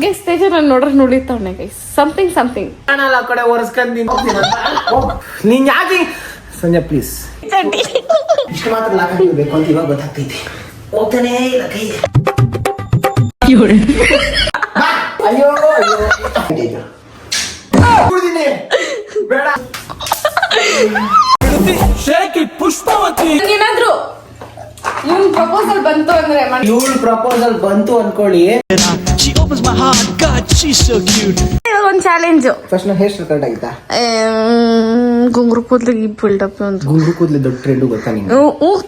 Guys ತೇಜ ನಾನು ನೋಡ್ರೆ guys something something ಕಾಣಲ್ಲ ಆ ಕಡೆ ಒರೆಸ್ಕೊಂಡ್ ನೀನ್ ಯಾಕೆ ಸಂಜೆ ಪ್ಲೀಸ್ ಇಷ್ಟು ಮಾತ್ರ ಅಂತ ಇವಾಗ ಗೊತ್ತಾಗ್ತೈತಿ. ಹೋಗ್ತಾನೆ ಇಲ್ಲ ಕೈ. ಬಾ. ಅಯ್ಯೋ ಅಯ್ಯೋ. ಕುಡ್ದಿನಿ. ಬೇಡ. ಏನಾದ್ರು ಇವ್ನ್ ಪ್ರಪೋಸಲ್ ಬಂತು ಅಂದ್ರೆ ಮನ್- ಪ್ರಪೋಸಲ್ ಬಂತು ಅನ್ಕೊಳ್ಳಿ. She opens my heart. God, she's so cute. ಒಂದ್ ಚಾಲೆಂಜ್ ಫಸ್ಟ್ ನನ್ನ ಹೇರ್ ಸ್ಟೈಲ್ ಕರೆಕ್ಟ್ ಆಗಿತ್ತಾ ಗುಂಗುರು ಕೂದ್ಲಿಗೆ ಈ ಬಿಲ್ಡಪ್ ಅಂತ ಗುಂಡು ಕೂದ್ಲು ದೊಡ್ಡ ಟ್ರೆಂಡು ಗೊತ್ತಾ ನಿಂಗೆ?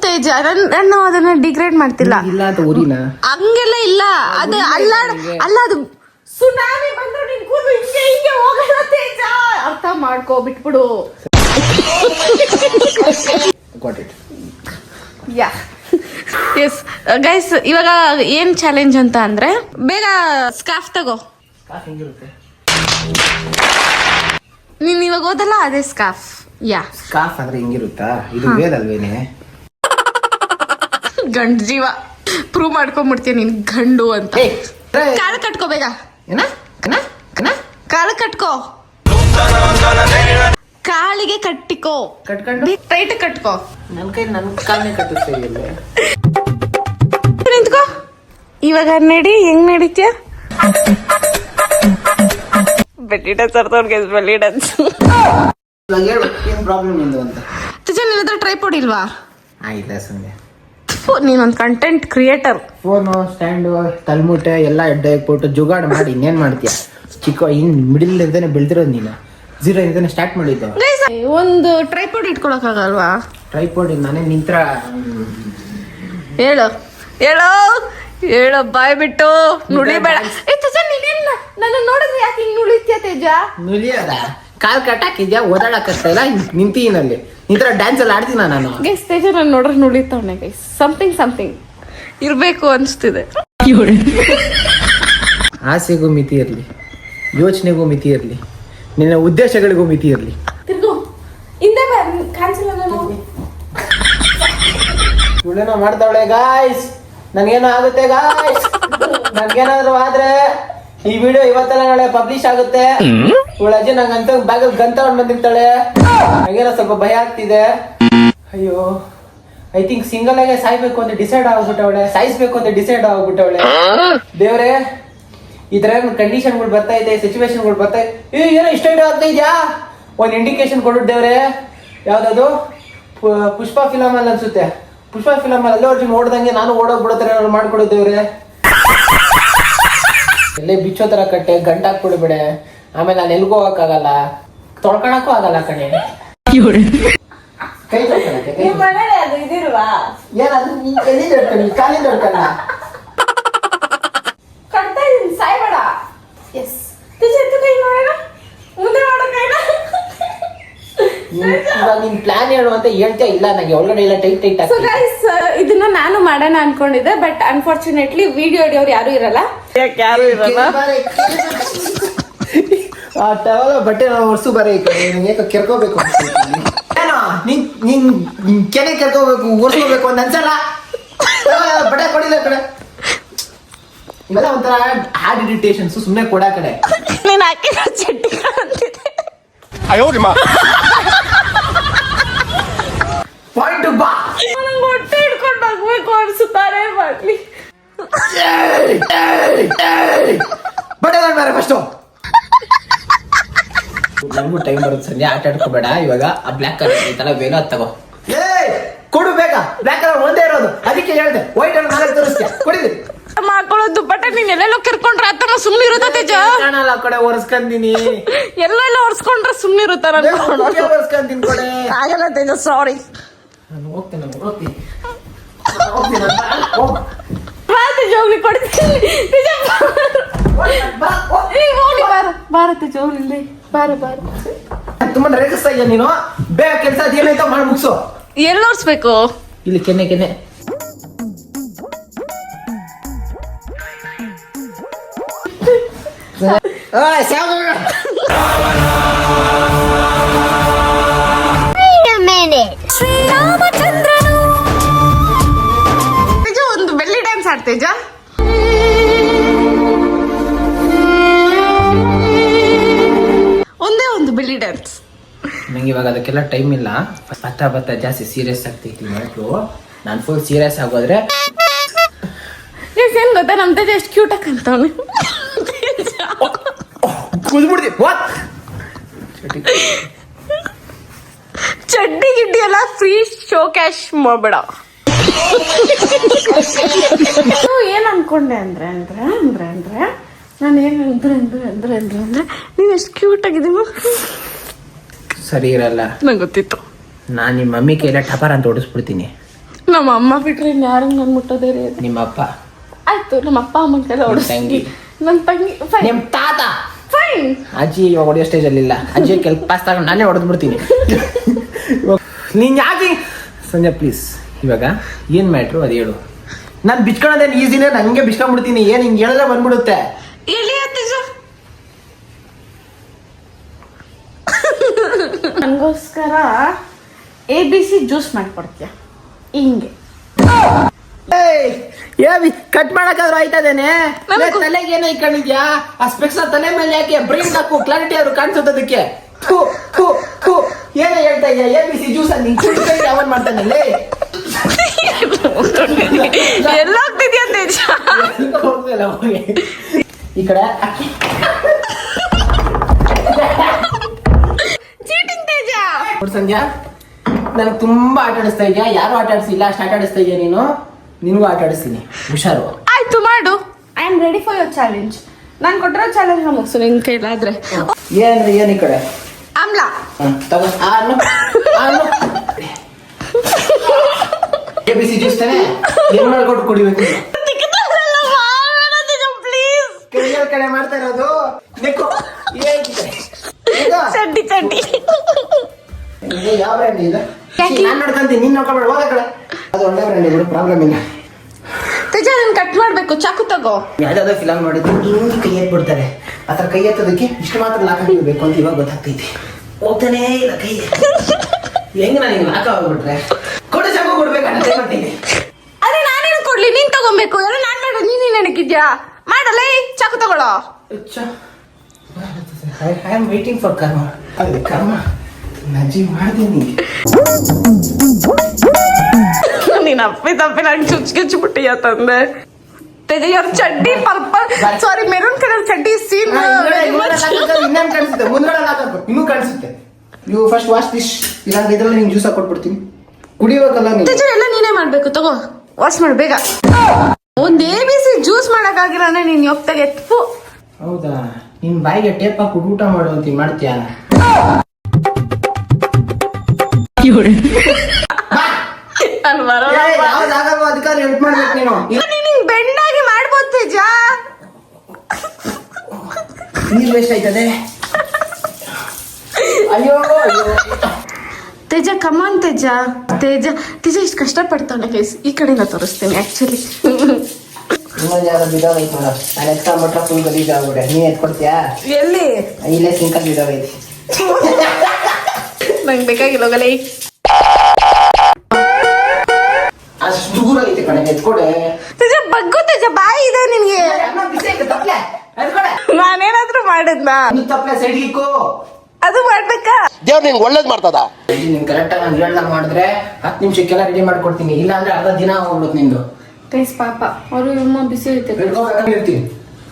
ತೇಜ ನನ್ ನಾನು ಅದನ್ನ ಡಿಗ್ರೇಡ್ ಮಾಡ್ತಿಲ್ಲ. ಇಲ್ಲ ಅಂತ ಉರಿನ ಹಂಗೆಲ್ಲ ಇಲ್ಲ. ಅದು ಅಲ್ಲ ಅಲ್ಲ ಅದು ಸುನಾಮಿ ಬಂದ್ರು ನಿನ್ ಕೂದಲು ಹಿಂಗೆ ಹಿಂಗೆ ಹೋಗಲ್ಲ ತೇಜ. ಅರ್ಥ ಮಾಡ್ಕೋ ಬಿಟ್ಬಿಡು. Got it yeah yes guys Uh, ಇವಾಗ ಏನ್ ಚಾಲೆಂಜ್ ಅಂತ ಅಂದ್ರೆ ಬೇಗ ಸ್ಕಾಫ್ ತಗೋ. ನೀನ್ ಇವಾಗ ಓದಲ್ಲ ಅದೇ ಸ್ಕಾಫ್ ಯಾ ಸ್ಕಾಫ್ ಅಂದ್ರೆ ಹಿಂಗಿರುತ್ತಾ? ಇದು ವೇದಲ್ವೇನೆ ಗಂಡ್ ಜೀವ. ಪ್ರೂವ್ ಮಾಡ್ಕೊಂಡ್ಬಿಡ್ತೀಯ ನೀನ್ ಗಂಡು ಅಂತ. ಏಯ್, ಕಟ್ಕೋ ಬೇಗ. ಏನ? ಕಾಳು ಕಟ್ಕೋ. ಕಾಲಿಗೆ ಕಟ್ಟಿಕೋ. ಕಟ್ಕೊಂಡು? ಟೈಟ್ ಕಟ್ಕೋ. ನನ್ನ ಕೈ ನನ್ನ ಕಾಲ್ನೇ ಕಟ್ಟಿಸ್ತಾ ಇದೆಯಲ್ಲ? ನಿಂತ್ಕೋ. ಇವಾಗ ನಡಿ ಹೆಂಗ್ ನಡೀತ್ಯ? ಬೆಳ್ಳಿ ಡಾನ್ಸ್ ಅರ್ಥವ್ರಿಗೆ ಬೆಳ್ಳಿ ಡಾನ್ಸ್ ಇವಾಗ ಹೇಳು ಏನ್ ಪ್ರಾಬ್ಲಮ್ ನಿಂದು ಅಂತ? ತುಜ ನಿನ್ನ ಹತ್ರ ಟ್ರೈಪೋಡ್ ಇಲ್ವಾ? ಆಯ್ತಾ ಸಂಜೆ ಫು, ನೀನೊಂದ್ ಕಂಟೆಂಟ್ ಕ್ರಿಯೇಟರ್ ಫೋನು ಸ್ಟ್ಯಾಂಡು ತಲ್ಮುಟೆ ಎಲ್ಲ ಎಡ್ಡ ಇಟ್ಬಿಟ್ಟು ಜುಗಾಡ್ ಮಾಡಿ ಇನ್ನೇನ್ ಮಾಡ್ತೀಯ? ಚಿಕ್ಕ ಇನ್ ಮಿಡಿಲ್ ಇರ್ದೇನೆ ಬೆಳೆದಿರೋದು ನೀನು. ಜೀರೋ ಇಂದಾನೆ ಸ್ಟಾರ್ಟ್ ಮಾಡಿದ್ದು. ಒಂದು ಟ್ರೈಪೋಡ್ ಇಟ್ಕೊಳಕ್ ಆಗಲ್ವಾ? ಟ್ರೈಪೋರ್ಡ್ ನಾನೇ ನಿಂತ್ರ. ಹೇಳು. ಹೇಳು. ಹೇಳು ಬಾಯ್ ಬಿಟ್ಟು. ನುಳಿಬೇಡ ಏ ತೇಜ ನೀನೇನ್ ನನ್ನ ನೋಡಿದ್ರೆ ಯಾಕೆ ಹಿಂಗ್ ನುಳಿತ್ಯ ತೇಜ? ನುಲಿಯದ ಕಾಲ್ ಕಟ್ಟಾಕಿದ್ಯಾ ಓದಾಡಕ್ಕಾಗ್ತಾ ಇಲ್ಲ? ನಿಂತೀನಲ್ಲಿ ನಿಂತ್ರ ಡ್ಯಾನ್ಸ್ ಅಲ್ಲಿ ಆಡ್ತೀನ ನಾನು? ಗೈಸ್ ತೇಜ ನಾನು ನೋಡ್ರೆ ನುಳಿತಾವನೆ ಗೈಸ್ ಸಮಥಿಂಗ್ ಸಮಥಿಂಗ್ ಇರಬೇಕು ಅನ್ಸ್ತಿದೆ. ಆಸೆಗೂ ಮಿತಿ ಇರಲಿ. ಯೋಚನೆಗೂ ಮಿತಿ ಇರಲಿ. ನಿನ್ನ ಉದ್ದೇಶಗಳಿಗೂ ಮಿತಿ ಇರಲಿ. ಮಾಡ್ತಾಳೆ ಇವಳೇನೋ ಮಾಡ್ತಾವಳೆ ಗಾಯ್ಸ್ ನನ್ಗೇನು ಆಗುತ್ತೆ ಗಾಯ್ಸ್ ನನ್ಗೇನಾದ್ರು ಆದ್ರೆ ಈ ವಿಡಿಯೋ ಇವತ್ತೆಲ್ಲ ನಾಳೆ ಪಬ್ಲಿಷ್ ಆಗುತ್ತೆ. ಇವಳ ಅಜ್ಜಿ ನಂಗೆ ಅಂತ ಬ್ಯಾಗ್ ಗಂತ ಬಂದಿರ್ತಾಳೆ ನಂಗೇನೋ ಸ್ವಲ್ಪ ಭಯ ಆಗ್ತಿದೆ. ಅಯ್ಯೋ ಐ ಥಿಂಕ್ ಸಿಂಗಲ್ ಆಗಿ ಸಾಯ್ಬೇಕು ಅಂತ ಡಿಸೈಡ್ ಆಗ್ಬಿಟ್ಟವಳೆ ಸಾಯಿಸ್ಬೇಕು ಅಂತ ಡಿಸೈಡ್ ಆಗ್ಬಿಟ್ಟವಳೆ ದೇವ್ರೆ ಈ ತರ ಕಂಡೀಷನ್ಗಳು ಬರ್ತಾ ಇದೆ ಸಿಚುವೇಶನ್ಗಳು ಬರ್ತಾ ಇದೆ? ಏನೋ ಇಷ್ಟ ಆಗ್ತಾ ಇದೆಯಾ? ಒಂದ್ ಇಂಡಿಕೇಶನ್ ಕೊಡ್ಬಿಟ್ಟೇವ್ರೆ ಯಾವ್ದದು? ಪುಷ್ಪ ಫಿಲಮ್ ಅಲ್ಲಿ ಅನ್ಸುತ್ತೆ. ಪುಷ್ಪ ಫಿಲಮ್ ಅಲ್ಲಿ ಅರ್ಜುನ್ ಓಡ್ದಂಗೆ ನಾನು ಓಡೋಗ್ಬಿಡೋ ಏನಾದ್ರು ಮಾಡ್ಕೊಡಿದ್ದೇವ್ರೆ ಎಲ್ಲೇ ಬಿಚ್ಚೋ ತರ ಕಟ್ಟೆ ಗಂಟಾಕ್ ಹಾಕ್ಬಿಡ್ಬೇಡೆ ಆಮೇಲೆ ನಾನು ಎಲ್ಗೂ ಹೋಗಕ್ಕಾಗಲ್ಲ. ತೊಳ್ಕೊಳಕ್ಕೂ ಆಗಲ್ಲ ಕಣೆ. ಕೈ ತೊಳ್ಕೊಳಕ್ಕೆ ಏನಾದ್ರು ಕಾಲಿಂದ ಇದೀನಿ ಸಾಯ್ಬೇಡ. ಎಸ್ ಎತ್ತು ಕೈ ನೋಡೋಣ ಮುಂದೆ ಮಾಡೋ ಕೈನ. ನೀನ್ ಇವಾಗ ನಿನ್ ಪ್ಲಾನ್ ಹೇಳು ಅಂತ ಹೇಳ್ತಾ ಇಲ್ಲ ನಂಗೆ. ಒಳಗಡೆ ಎಲ್ಲ ಟೈಟ್ ಟೈಟ್ ಸೊ ಆಗ್ತದೆ. ಗೈಸ್ ಇದನ್ನ ನಾನು ಮಾಡೋಣ ಅನ್ಕೊಂಡಿದ್ದೆ ಬಟ್ ಅನ್ಫಾರ್ಚುನೇಟ್ಲಿ ವಿಡಿಯೋ ಹಿಡಿಯೋರು ಯಾರು ಇರಲ್ಲ. ಯಾರು ಇರಲ್ಲ? ಆ ಟವಲ ಬಟ್ಟೆ ನಾವು ಒರ್ಸು ಬರೀ ಯಾಕೋ ಕೆರ್ಕೋಬೇಕು. ಏನೋ ನೀನ್ ನೀನ್ ನೀನ್ ಕೆನೆ ಕೆರ್ಕೋಬೇಕು ಒರ್ಸ್ಕೋಬೇಕು ಅಂತ ಅನ್ಸಲ್ಲ? ಆ, ಬಟ್ಟೆ ಕೊಡಿಲ್ಲ ಕಡೆ. ಇವೆಲ್ಲ ಒಂಥರ ಹಾರ್ಡ್ ಇರಿಟೇಷನ್ಸ್ ಸುಮ್ಮನೆ ಕೊಡ ಕಡೆ. ನೀನ್ ಹಾಕಿರೋ ಚಡ್ಡಿ ನಿಮ್ಮ ಪಾಯಿಂಟ್ ಬಾ. ನಂಗೆ ಹೊಟ್ಟೆ ಹಿಡ್ಕೊಂಡು ಹೋಗ್ಬೇಕು ಅನ್ಸುತ್ತಾರೆ ಮಾಡ್ಲಿ ಬಟ್ಟೆ ಬೇರೆ ಫಸ್ಟು ನಮಗೂ ಟೈಮ್ ಬರುತ್ತೆ ಸಂಜೆ ಆಟ ಆಡ್ಕೋಬೇಡ. ಇವಾಗ ಆ ಬ್ಲ್ಯಾಕ್ ಕಲರ್ ಐತಲ್ಲ ಬೇಗ ಅದ್ ತಗೋ. ಏ ಕೊಡು ಬೇಗ. ಬ್ಲ್ಯಾಕ್ ಕಲರ್ ಒಂದೇ ಇರೋದು. ಅದಕ್ಕೆ ಹೇಳ್ದೆ. ವೈಟ್ ಅನ್ನು ನಾಲ್ಕು ತೋರಿಸ್ತೀಯ ಕೊಡಿದ್ರಿ ಮಾಡ್ಕೊಳ್ಳೋ ದುಪ್ಪಟ್ಟ ನೀನ್ ಎಲ್ಲೆಲ್ಲೋ ಕಿರ್ಕೊಂಡ್ರೆ ಅತ್ತಮ್ಮ ಸುಮ್ಮನೆ ಇರುತ್ತ ತೇಜ? ಕಾಣಲ್ಲ ಆ ಕಡೆ ಒರೆಸ್ಕಂದಿನಿ. ಎಲ್ಲೆಲ್ಲ ಒರ್ಸ್ಕೊಂಡ್ರೆ ಸುಮ್ಮನೆ ಇರುತ್ತಾರ ಅನ್ಕೊಂಡು ಒರೆಸ್ಕೊಂತೀನಿ ಕೊಡೆ ಆಗಲ್ಲ ತೇಜ ಸಾರಿ ನಾನು ಹೋಗ್ತೇನೆ ನಾನು ಹೋಗ್ತೀನಿ. ನಾನು ಹೋಗ್ತೀನಿ ನಾನು ಹೋಗ್. ಬಾ ತೇಜ ಹೋಗ್ಲಿ ಕೊಡ್ತೀನಿ ತೇಜ ಹೋಗ್ಲಿ ಬಾರ ಬಾರ ತೇಜ ಹೋಗ್ಲಿ ಇಲ್ಲಿ. ಬಾರ ಬಾರ ತುಂಬಾ ರೇಗಿಸ್ತಾ ಇದೆಯಾ ನೀನು. ಬೇಗ ಕೆಲಸ ಏನಾಯ್ತೋ ಮಾಡಿ ಮುಗಿಸು. ಎಲ್ಲ ಓಡಿಸ್ಬೇಕು ಇಲ್ಲಿ ಕೆನ್ನೆ ಕೆನ್ನೆ. ಶ್ರೀರಾಮಚಂದ್ರನು ತೇಜ ಒಂದು ಬೆಳ್ಳಿ ಡ್ಯಾನ್ಸ್ ಆಡ್ತೇಜ ಒಂದೇ ಒಂದು ಬೆಳ್ಳಿ ಡ್ಯಾನ್ಸ್ ನಂಗೆ ಇವಾಗ ಅದಕ್ಕೆಲ್ಲ ಟೈಮ್ ಇಲ್ಲ. ಬರ್ತಾ ಬರ್ತಾ ಜಾಸ್ತಿ ಸೀರಿಯಸ್ ಆಗ್ತೈತಿ ಮಕ್ಕಳು ನಾನು ಫುಲ್ ಸೀರಿಯಸ್ ಆಗೋದ್ರೆ ಏನ್ ಗೊತ್ತಾ? ನಮ್ದೇ ಎಷ್ಟು ಕ್ಯೂಟ್ ಆಗಿ ಕುದ್ಬಿಡ್ತಿ. ಚಡ್ಡಿ ಗಿಡ್ಡಿ ಎಲ್ಲ ಫ್ರೀ ಶೋ ಕ್ಯಾಶ್ ಮಾಡ್ಬೇಡ. ನಾನು ಏನ್ ಅನ್ಕೊಂಡೆ ಅಂದ್ರೆ ಅಂದ್ರೆ ಅಂದ್ರೆ ಅಂದ್ರೆ ನಾನು ಏನ್ ಅಂದ್ರೆ ಅಂದ್ರೆ ಅಂದ್ರೆ ಅಂದ್ರೆ ಅಂದ್ರೆ ನೀವ್ ಎಷ್ಟು ಕ್ಯೂಟ್ ಆಗಿದೀವ ಸರಿ ಇರಲ್ಲ. ನಂಗೆ ಗೊತ್ತಿತ್ತು. ನಾನು ನಿಮ್ಮ ಮಮ್ಮಿ ಕೈಲ ಟಪರ್ ಅಂತ ಓಡಿಸ್ಬಿಡ್ತೀನಿ. ನಮ್ಮ ಅಮ್ಮ ಬಿಟ್ರೆ ಯಾರು ಯಾರಂಗ್ ನನ್ ಮುಟ್ಟೋದೇ ರೀ. ನಿಮ್ಮ ಅಪ್ಪ ಆಯ್ತು ನಮ್ಮ ಅಪ್ಪ ಅಮ್ಮನ ಕೈಲ ಓಡಿಸ್ತೀನಿ ತಂಗಿ. ನನ್ನ ತಂಗಿ ನಿಮ್ಮ ತಾತ. ಅಜ್ಜಿ ಇವಾಗ ಹೊಡೆಯೋ ಸ್ಟೇಜಲ್ಲಿ ಇಲ್ಲ. ಅಜ್ಜಿ ಕೆಲ್ ಪಾಸ್ ತಗೊಂಡು ನಾನೇ ಹೊಡೆದ್ಬಿಡ್ತೀನಿ ನೀನ್ ಯಾಕೆ ಸಂಜೆ ಪ್ಲೀಸ್ ಇವಾಗ ಏನ್ ಮ್ಯಾಟ್ರು ಅದು ಹೇಳು. ನಾನು ಬಿಚ್ಕೊಳ್ಳೋದೇನು ಈಸಿನೇ ನಂಗೆ ಬಿಚ್ಕೊಂಡ್ಬಿಡ್ತೀನಿ ಏನ್ ಹಿಂಗೆ ಹೇಳಿದ್ರೆ ಬಂದ್ಬಿಡುತ್ತೆ. ನನಗೋಸ್ಕರ ಎ ಬಿ ಸಿ ಜ್ಯೂಸ್ ಮಾಡ್ಕೊಡ್ತೀಯ. ಹಿಂಗೆ. ಕಟ್ ಮಾಡಕ್ಕಾದ್ರೂ ಆಯ್ತದೇನೆ ತಲೆಗೆ ಏನೋ ಇಕ್ಕಣಿದ್ಯಾ ಆ ಸ್ಪೆಕ್ಸ್ ತಲೆ ಮೇಲೆ ಯಾಕೆ ಬ್ರೈನ್ ಹಾಕು? ಕ್ಲಾರಿಟಿ ಅವರು ಕಾಣಿಸುತ್ತದಕ್ಕೆ ಥು, ಥು, ಥು. ಏನೋ ಹೇಳ್ತಾ ಇದೆಯಾ? ಎ ಬಿ ಸಿ ಜ್ಯೂಸ್ ಅಲ್ಲಿ ಯಾವನ್ ಮಾಡ್ತಾನೆ? ಎಲ್ಲ ತೇಜ ಹೋಗ್ತಿಲ್ಲ. ಈ ಕಡೆ. ಚೀಟಿಂಗ್ ತೇಜ ನೋಡ್ ಸಂಧ್ಯಾ ನನಗೆ ತುಂಬಾ ಆಟ ಆಡಿಸ್ತಾ ಇದೆಯಾ? ಯಾರು ಆಟ ಆಡಿಸಿಲ್ಲ? ಅಷ್ಟು ಆಟ ಆಡಿಸ್ತಾ ಇದೆಯಾ ನೀನು? ನಿನಗೂ ಆಟ ಆಡಿಸ್ತೀನಿ. ಹುಷಾರು. ಆಯ್ತು ಮಾಡು. I am ready for your challenge ನಾನು ಕೊಟ್ಟಿರೋ ಚಾಲೆಂಜ್ ಮುಗಿಸು ನಿನ್ ಕೈಲಾದ್ರೆ. ಏನ್ರಿ ಏನ್ ಈ ಕಡೆ? ಆಮ್ಲಾ ತಗೋ. ಆನು. ಎ ಬಿ ಸಿ ಜ್ಯೂಸ್ ತಾನೆ? ಏನ್ ಮಾಡ್ಕೊಟ್ಟು ಕುಡಿಬೇಕು. ಪ್ಲೀಸ್ ಕೈಯಲ್ಲಿ ಕಡೆ ಮಾಡ್ತಾ ಇರೋದು. ನೆಕ್ಕು. ಏನ್? ಚಡ್ಡಿ ಚಡ್ಡಿ ಯಾವ ಬ್ರ್ಯಾಂಡ್ ಇದು? ನಾನು ನೋಡ್ಕೊಂತೀನಿ ನೀನು ನೋಡ್ಕೊಬೇಡ ಹೋಗ ಅದು ಒಂದೇ ಬ್ರ್ಯಾಂಡ್ ಪ್ರಾಬ್ಲಮ್ ಇಲ್ಲ. ತೇಜ ನಾನು ಕಟ್ ಮಾಡಬೇಕು ಚಾಕು ತಗೋ. ಯಾವ್ದಾದ್ರು ಫಿಲಮ್ ನೋಡಿದ್ರೆ ಹಿಂಗೆ ಕೈ ಎತ್ಬಿಡ್ತಾರೆ. ಆ ಥರ ಕೈ ಎತ್ತೋದಕ್ಕೆ ಇಷ್ಟು ಮಾತ್ರ ಲಾಕ್ ಆಗಿರ್ಬೇಕು ಅಂತ ಇವಾಗ ಗೊತ್ತಾಗ್ತೈತಿ. ಹೋಗ್ತಾನೇ ಇಲ್ಲ ಕೈ. ಹೆಂಗ್ ನಾನು ಹಿಂಗೆ ಲಾಕ್ ಆಗ್ಬಿಟ್ರೆ? ಕೊಡು ಚಾಕು ಕೊಡ್ಬೇಕಂತ ಮಾಡ್ತೀನಿ. ಅರೆ ನಾನೇನು ಕೊಡ್ಲಿ? ನೀನ್ ತಗೊಬೇಕು. ಎಲ್ಲ ನಾನ್ ಮಾಡೋದು ನೀನ್ ನೆನಕಿದ್ಯಾ ಮಾಡಲೇ ಚಾಕು ತಗೊಳ್ಳೋ ಐ ಆಮ್ ವೇಟಿಂಗ್ ಫಾರ್ ಕರ್ಮ ಅದೇ ಕರ್ಮ ನಜ್ಜಿ ಮಾಡ್ತೀನಿ. ನೀನ್ ಅಪ್ಪಿ ತಪ್ಪಿ ನಂಗೆ ಚುಚ್ಚ್ ಗಿಚ್ಚು ಬಿಟ್ಟಿಯ ತಂದೆ. ತೇಜ ಯಾರು ಚಡ್ಡಿ ಪರ್ಪಲ್ ಸಾರಿ ಮೆರೂನ್ ಕಲರ್ ಚಡ್ಡಿ ಸೀನ್ ಇನ್ನೇನು ಕಾಣಿಸುತ್ತೆ ಮುಂದ್ಗಡೆ ಇನ್ನೂ ಕಾಣಿಸುತ್ತೆ ನೀವು ಫಸ್ಟ್ ವಾಶ್ ದಿಶ್ ಇಲ್ಲಾಂದ್ರೆ ಇದ್ರಲ್ಲಿ ನಿಂಗೆ ಜ್ಯೂಸ್ ಹಾಕೊಟ್ಬಿಡ್ತೀನಿ ಕುಡಿಬೇಕಲ್ಲ ನೀನು. ತೇಜ ಎಲ್ಲ ನೀನೇ ಮಾಡ್ಬೇಕು ತಗೋ. ವಾಶ್ ಮಾಡು ಬೇಗ. ಒಂದ್ ಎ ಬಿ ಸಿ ಜ್ಯೂಸ್ ಮಾಡಕ್ಕಾಗಿಲ್ಲ ನೀನ್ ಯೋಗ್ತಾಗ ಎತ್ಪು ಹೌದಾ? ನಿನ್ ಬಾಯಿಗೆ ಟೇಪ್ ಹಾಕಿ ಊಟ ಮಾಡು ಅಂತ ಮಾಡ್ತೀಯಾ? ನಾನು ಬರೋಲ್ಲ ಯಾವ್ದಾಗಲ್ವ ಅದಕ್ಕಾದ್ರೆ ಹೆಲ್ಪ್ ಮಾಡ್ಬೇಕು ನೀನು? ಬೆಂಡಾಗಿ ಮಾಡ್ಬೋದು ತೇಜ ನೀರ್ ವೇಸ್ಟ್ ಆಯ್ತದೆ? ಅಯ್ಯೋ ತೇಜ ಕಮಾನ್ ತೇಜ. ತೇಜ ತೇಜ ಇಷ್ಟು ಕಷ್ಟ ಪಡ್ತಾನೆ ಕೇಸ್ ಈ ಕಡೆಯಿಂದ ತೋರಿಸ್ತೀನಿ ಆಕ್ಚುಲಿ ಇನ್ನೊಂದು ಯಾವ್ದೋ ಬಿದ್ದೋಗೈತೆ ನೋಡು. ನಾನು ಫುಲ್ ಆಗ್ಬಿಟ್ಟೆ ಎತ್ಕೊಡ್ತೀಯಾ? ಎಲ್ಲಿ? ಇಲ್ಲೇ ಸಿಂಕಲ್ ಬಿದ್ದೋಗೈತಿ ನಂಗೆ ಬೇಕಾಗಿಲ್ಲ ಅಷ್ಟು ದೂರ ಐತೆ ಎತ್ಕೊಡೆ. ಬಗ್ಗು ಬಾಯಿ ಇದೆ ನಿನ್ಗೆ. ನಾನೇನಾದ್ರೂ ಮಾಡಿದ್ನಾ? ನೀ ತಪ್ಲೆ ಸೈಡ್ಗೆ ಇಕ್ಕು. ಅದು ಮಾಡ್ಬೇಕಾ? ದೇವ್ರು ನಿನ್ಗೆ ಒಳ್ಳೇದ್ ಮಾಡ್ತದ? ನೀನ್ ಕರೆಕ್ಟಾಗಿ ನಾನು ಹೇಳ್ದಂಗ್ ಮಾಡಿದ್ರೆ ಹತ್ತು ನಿಮಿಷಕ್ಕೆಲ್ಲ ರೆಡಿ ಮಾಡ್ಕೊಡ್ತೀನಿ. ಇಲ್ಲ ಅಂದ್ರೆ ಅರ್ಧ ದಿನ ಹೋಗ್ಬಿಡುತ್ತೆ ನಿಂದು. ಪಾಪ ಅವರು ಅಮ್ಮ ಬಿಸಿ ಐತೆ. ಇರ್ತೀನಿ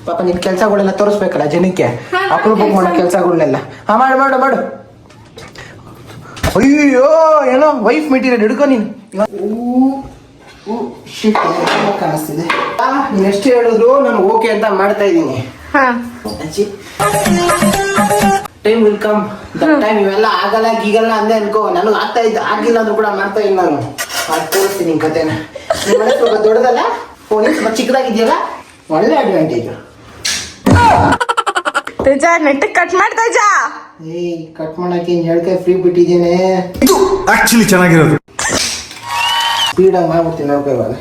ಪಾಪ ನಿನ್ ಕೆಲ್ಸಗಳೆಲ್ಲ ತೋರಿಸ್ಬೇಕಲ್ಲ ಜನಕ್ಕೆ. ಅಪ್ರೂಪ ಮಾಡೋ ಕೆಲ್ಸಗಳೆಲ್ಲ. ಕೆಲ್ಸಗಳ್ನೆಲ್ಲ ಹಾ ಮಾಡು ಮಾಡು ಮಾಡು. ಅಯ್ಯೋ ಏನೋ ವೈಫ್ ಮೆಟೀರಿಯಲ್ ಹಿಡ್ಕೊ ನೀನು. ಶಿಟ್ ಕಾಣಿಸ್ತಿದೆ. ಆ, ನೀನ್ ಎಷ್ಟು ಹೇಳಿದ್ರು ನಾನು ಓಕೆ ಅಂತ ಮಾಡ್ತಾ ಇದ್ದೀನಿ. ಹಾ. ಟೈಮ್ ವಿಲ್ ಕಮ್ ಟೈಮ್ ಇವೆಲ್ಲ ಆಗಲ್ಲ ಗೀಗಲ್ಲ ಅಂದೆ ಅನ್ಕೋ. ನನಗೆ ಆಗ್ತಾ ಇದ್ದ ಆಗಿಲ್ಲ ಅಂದ್ರೂ ಕೂಡ ಮಾಡ್ತಾ ಇಲ್ಲ ನಾನು. ತೋರಿಸ್ತೀನಿ ನಿನ್ ಕತೆನ ನಿಮ್ಮ ಮನೆ ಸ್ವಲ್ಪ ದೊಡ್ಡದಲ್ಲ? ಫೋನ್ ಸ್ವಲ್ಪ ಚಿಕ್ಕದಾಗಿದೆಯಲ್ಲ? ಒಳ್ಳೆ ಅಡ್ವಾಂಟೇಜ್ ತೇಜ ನೆಟ್ ಕಟ್ ಮಾಡ್ತಾ ಏಯ್ ಕಟ್ ಮಾಡಕ್ಕೆ ಹೇಳ್ಕೆ ಫ್ರೀ ಬಿಟ್ಟಿದ್ದೀನಿ. ಆಕ್ಚುಲಿ ಚೆನ್ನಾಗಿರೋದು. ಸ್ಪೀಡಾಗಿ ಮಾಡ್ಬಿಡ್ತೀನಿ ನೋಡ್ಕೊ ಇವಾಗ